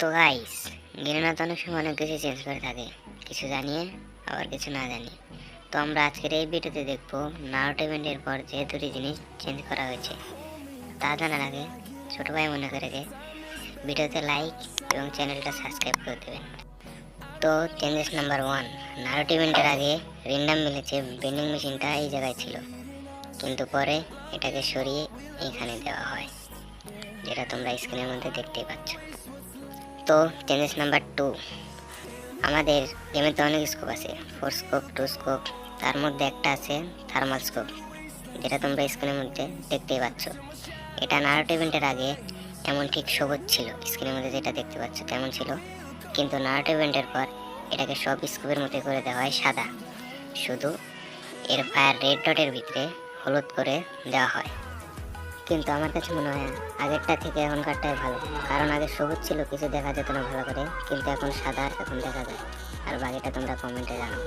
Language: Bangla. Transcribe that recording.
তো গাইস গেরিনা তো অনেক সময় অনেক কিছু চেঞ্জ করে থাকে। কিছু জানিয়ে, আবার কিছু না জানিয়ে। তো আমরা আজকের এই ভিডিওতে দেখব নারোটো ইভেন্টের পর যে দুটি জিনিস চেঞ্জ করা হয়েছে। তা জানার আগে ছোট ভাই মনে করে যে ভিডিওতে লাইক এবং চ্যানেলটা সাবস্ক্রাইব করে দেবেন। তো চেঞ্জেস নাম্বার ওয়ান নারোটো ইভেন্টের আগে রিন্ডাম মিলেছে বেন্ডিং মেশিনটা এই জায়গায় ছিল। কিন্তু পরে এটাকে সরিয়ে এখানে দেওয়া হয়। যেটা তোমরা স্ক্রিনের মধ্যে দেখতেই পাচ্ছ। তো চেঞ্জেস নাম্বার টু আমাদের গেমে তো অনেক স্কোপ আছে। ফোর স্কোপ টু স্কোপ তার মধ্যে একটা আছে থার্মাল স্কোপ যেটা তোমরা স্ক্রিনের মধ্যে দেখতেই পাচ্ছ। এটা নারোটো ইভেন্টের আগে এমন ঠিক সবুজ ছিল, স্ক্রিনের মধ্যে যেটা দেখতে পাচ্ছ তেমন ছিল। কিন্তু নারোটো ইভেন্টের পর এটাকে সব স্কোপের মধ্যে করে দেওয়া হয় সাদা। শুধু এর ফায়ার রেড ডটের ভিতরে হলুদ করে দেওয়া হয়। কিন্তু আমার কাছে মনে হয় আগেরটা থেকে এখনকারটাই ভালো। কারণ আগে সবুজ ছিল, কিছু দেখা যেত না ভালো করে, কিন্তু এখন সাদা, এখন দেখা যায়। আর বাকিটা তোমরা কমেন্টে জানাও